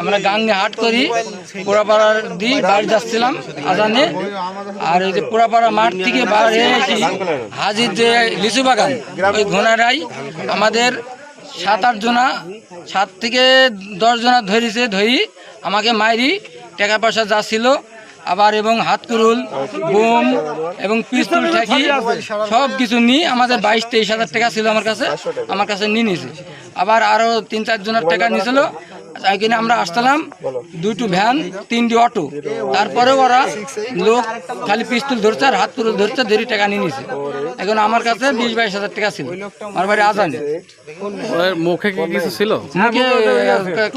আমরা গাঙ্গে হাট করি পোড়াপাড়ার দিই বাড়ি যাচ্ছিলাম আজানে। আর এই যে পোড়াপাড়া মাঠ থেকে বাইরে এসে হাজির যে লিচু বাগান ওই ঘোনারাই আমাদের সাত আট জনা সাত থেকে দশ জনা ধরেছে ধরি আমাকে মাইরি টাকা পয়সা যা ছিল আবার এবং হাতকুরুল বোম এবং পিস্তল ঠেকি সব কিছু নিয়ে আমাদের বাইশ তেইশ হাজার টাকা ছিল আমার কাছে আমার কাছে নিয়ে নিয়েছে। আবার আরও তিন চার জনের টাকা নিয়েছিল এখানে আমরা আসতাম দুটো ভ্যান তিনটি অটো। তারপরে ওরা লোক খালি পিস্তল ধরছে আর হাত কুরুল ধরছে দেরি টাকা নিয়ে নিয়েছে এখন আমার কাছে বিশ বাইশ হাজার টাকা ছিল। আমার বাড়ি আজানে। মুখে কি কিছু ছিল? মুখে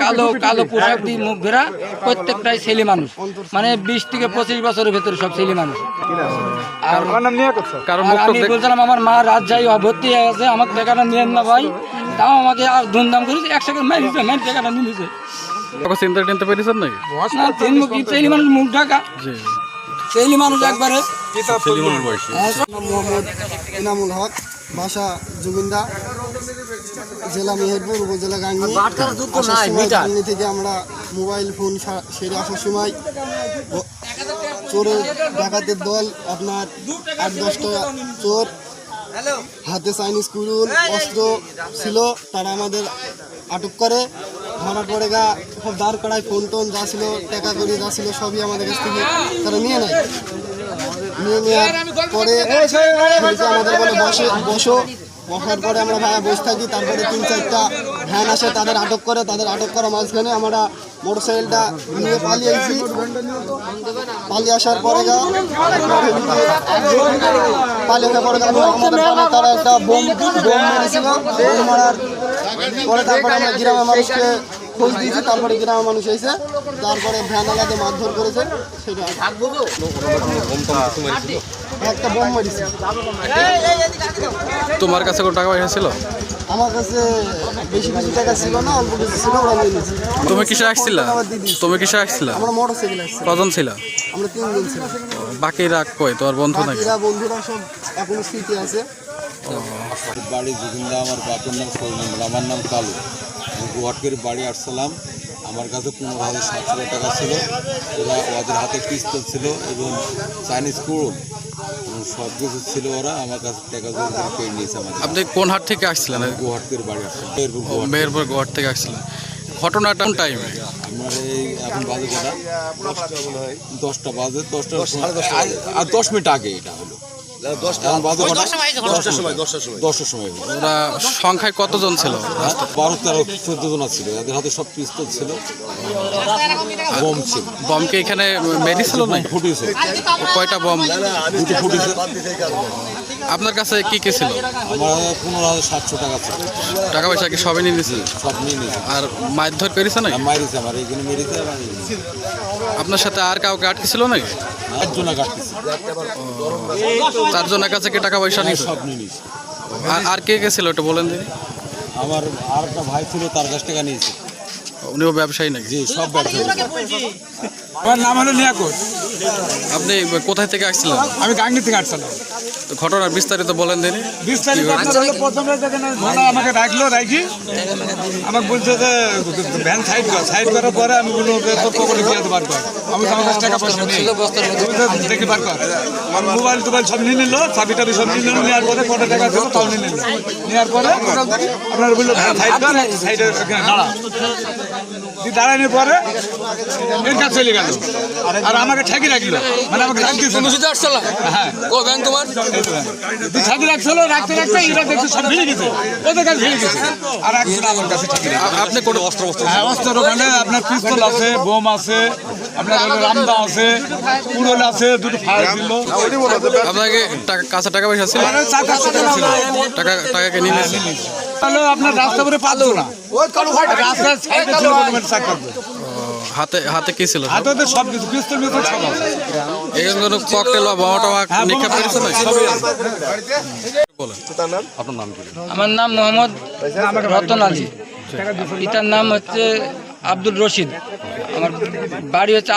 কালো কালো পোশাক দিয়ে মুখ ঘেরা প্রত্যেকটাই ছেলে মানুষ। মানে বিশ থেকে পঁচিশ বছরের ভেতরে সব ছেলে মানুষ। আর আমি বলছিলাম আমার মা রাত যাই ভর্তি হয়ে গেছে আমার টাকাটা নিয়ে না ভাই। তাও আমাকে আর ধুমধাম করেছে একশো করে মারি টাকাটা নিয়ে নিছে কাউকে চিনতে টিনতে পেরেছেন নাকি? না তিন মুখ ছেলে মানুষ মুখ ঢাকা। জি। ছেলে মানুষ একবারে। মোহাম্মদ ইনামুল হক বাসা জুবিন্দা জেলা মেহেরপুর উপজেলা গাঙ্গি থেকে আমরা মোবাইল ফোন সেরে আসার সময় চোরের ডাকাতের দল আপনার আট দশটা চোর হাতে চাইনিজ কুরুল অস্ত্র ছিল তারা আমাদের আটক করে। ধরা পড়ে গা সব দাঁড় করায় ফোন টোন যা ছিল টাকা করি যা ছিল সবই আমাদের কাছ থেকে তারা নিয়ে নেয়। নিয়ে নেওয়ার পরে আমাদের বলে বসে বসো। বসার পরে আমরা ভাইয়া বসে থাকি তারপরে তিন চারটা ভ্যান আসে তাদের আটক করে তাদের আটক করার মাঝখানে আমরা মোটর সাইকেলটা নিয়ে পালিয়ে আসি পালিয়ে আসার পরে যা পালিয়ে আসার পরে আমাদের তারা একটা বোম বোম মেরেছিল বোম মারার পরে তারপরে আমরা গ্রামের মানুষকে খোঁজ দিয়েছি তারপরে গ্রামের মানুষ এসে তারপরে ভ্যান আলাদা মারধর করেছে সেটা একটা বোম মেরেছে। তোমার কাছে কোনো টাকা পয়সা ছিল? আমার কাছে বেশি কিছু টাকা ছিল না অল্প কিছু ছিল ওরা নিয়ে নিয়েছে। তুমি কিসে আসছিলা। তুমি কিসে আসছিলা আমরা মোটর সাইকেল আসছি। কজন ছিল? আমরা তিনজন ছিলাম। বাকিরা কই? তোমার বন্ধু নাকি? বন্ধুরা সব এখনও স্মৃতি আছে। বাড়ি জুগিন্দা আমার বাপের নাম সৌমেন্দ্র আমার নাম কালু। আমি বাড়ি আসছিলাম। আমার কাছে পনেরো হাজার সাতশো টাকা ছিল ওরা ওদের হাতে পিস্তল ছিল এবং চাইনিজ কুড়ুল সব কিছু ছিল ওরা আমার কাছে টাকা পেয়ে নিয়েছে আমাদের আপনি কোন হাট থেকে আসছিলেন? গুয়াহাটির বাড়ি আসছিলাম। এরপর গুয়াহাটি। থেকে আসছিলেন। ঘটনাটা কোন টাইমে আমার এই এখন বাজে কটা? দশটা বাজে দশটা আর দশ মিনিট আগে এটা ওরা সংখ্যায় কতজন ছিল? বারো তেরো চোদ্দ জন ছিল এদের হাতে সব পিস্তল ছিল। বোম ছিল। বমকে এখানে মেরেছিল না ফুটেছে। কয়টা বম? দুটো ফুটেছে। আপনার কাছে কি কি ছিল? আমার পনেরো হাজার সাতশো টাকা ছিল। টাকা পয়সা কি সবই নিয়ে নিয়েছে সব নিয়ে নিয়েছে আর মারধর নাকি? মারিছে আমার। মেরেছে। আপনার সাথে আর কাউকে আটকে ছিল নাকি একজনা কাটতেছে চারজনের কাছে কি টাকা পয়সা নিয়ে সব নিয়ে নিয়েছে আর কে গেছিল ওটা বলেন দিদি আমার আর একটা ভাই ছিল তার কাছ টাকা নিয়েছে। উনিও ব্যবসায়ী নাকি? জি সব ব্যবসা আমার নাম হলো নিয়াকর আপনি কোথায় থেকে আসছিলেন? আমি গাঙ্গি থেকে আসছিলাম। ঘটনার বিস্তারিত বলেন দিদি বিশ তারিখ প্রথমে আমাকে রাখল রাখি আমাকে বলছে যে ভ্যান সাইড কর সাইড করার পরে আমি বলল তোর পকেটে দিয়ে বার কর। আমি তো আমার কাছে টাকা পয়সা নেই। দেখি বার কর। মোবাইল টোবাইল সব নিয়ে নিল চাবি টাবি সব নিয়ে নিল নেওয়ার পরে কত টাকা ছিল তাও নিয়ে নিল। নেওয়ার পরে আপনার বলল ভ্যান সাইড কর সাইডে দাঁড়া। দিয়ে দাঁড়ানোর পরে এর কাছে চলে গেল। আর আমাকে ঠেকি রাখল। মানে আমাকে রাখতেছে না। হ্যাঁ। ও তোমার? ছাদি রাখছিল রাখতে রাখতে এরা দেখছে সব ভিড়ে গেছে। ওদের কাছে ভিড়ে গেছে। আর একজন আমার কাছে ঠিক আপনি কোনো অস্ত্র হ্যাঁ অস্ত্রের ওখানে আপনার পিস্তল আছে বোম আছে আপনার রামদা আছে কুড়োল আছে দুটো ফায়ার ছিল আপনাকে কাছে টাকা পয়সা ছিল? পাঁচশো টাকা টাকা নিয়েছে? তাহলে আপনার রাস্তা করে পারল না। রাস্তার সাইডে ছিল গভর্নমেন্ট চাকর হাতে হাতে কি ছিল? হাতে ওদের সব কিছু পিস্তল মিস্তল সব আছে। এখানে কোনো ককটেল বা বোমা টোমা নিক্ষেপ করেছে না সবই আছে বলেন। আমার নাম মোহাম্মদ রতন আলী। পিতার নাম হচ্ছে আব্দুল রশিদ। আমার বাড়ি হচ্ছে